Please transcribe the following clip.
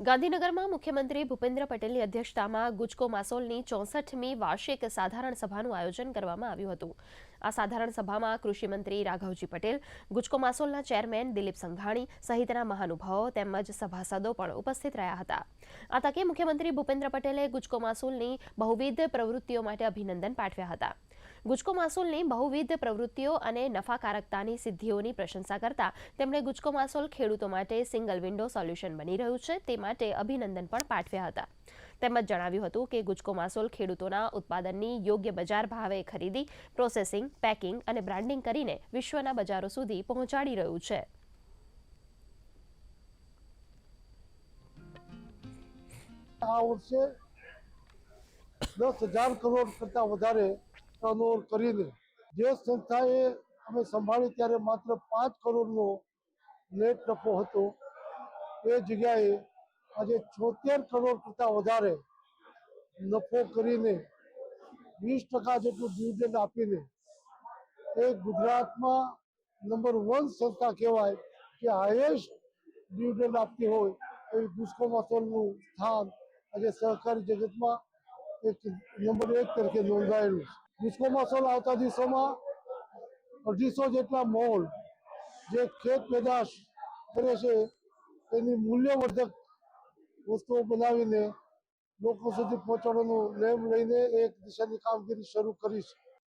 ગાંધીનગરમાં મુખ્યમંત્રી ભૂપેન્દ્ર પટેલની અધ્યક્ષતામાં ગુજકો માસોલની ચોસઠમી વાર્ષિક સાધારણ સભાનું આયોજન કરવામાં આવ્યું હતું. આ સાધારણ સભામાં કૃષિમંત્રી રાઘવજી પટેલ, ગુજકો માસોલના ચેરમેન દિલીપ સંઘાણી સહિતના મહાનુભાવો તેમજ સભાસદો પણ ઉપસ્થિત રહ્યા હતા. આ તકે મુખ્યમંત્રી ભૂપેન્દ્ર પટેલે ગુજકો માસોલની બહુવિધ પ્રવૃત્તિઓ માટે અભિનંદન પાઠવ્યા હતા. ગુજકો માસોલની બહુવિધ પ્રવૃત્તિઓ અને નફાકારકતાની સિદ્ધિઓની પ્રશંસા કરતા તેમણે ગુજકો માસોલ ખેડૂતો માટે સિંગલ વિન્ડો સોલ્યુશન બની રહ્યું છે, તે માટે અભિનંદન પણ પાઠવ્યા હતા. તેમજ જણાવ્યું હતું કે ગુજકો માસોલ ખેડૂતોના ઉત્પાદનની યોગ્ય બજાર ભાવે ખરીદી, પ્રોસેસિંગ, પેકિંગ અને બ્રાન્ડિંગ કરીને વિશ્વના બજારો સુધી પહોંચાડી રહ્યું છે. આ વર્ષે દસ હજાર કરોડ કરતાં વધારે ટર્નઓવર કરીને જે સંસ્થાએ અમે સંભાળી ત્યારે માત્ર પાંચ કરોડનો નેટ નફો હતો. એ જગ્યાએ આજે છોતેર કરોડ કરતાં વધારે નફો કરીને વીસ ટકા જેટલું ડિવિડન્ડ આપીને એ ગુજરાતમાં નંબર વન સંસ્થા કહેવાય કે હાઈએસ્ટ ડિવિડન્ડ આપતી હોય એવી ગુસ્કો માસોલનું સ્થાન આજે સહકારી જગતમાં એક નંબર એક તરીકે નોંધાયેલું છે. ગુસ્કો માસોલ આવતા દિવસોમાં અઢીસો જેટલા મોલ જે ખેત પેદાશ કરે છે, તેની મૂલ્યવર્ધક વસ્તુઓ બનાવીને લોકો સુધી પહોંચાડવાનું લેમ લઈને એક દિશાની કામગીરી શરૂ કરી છે.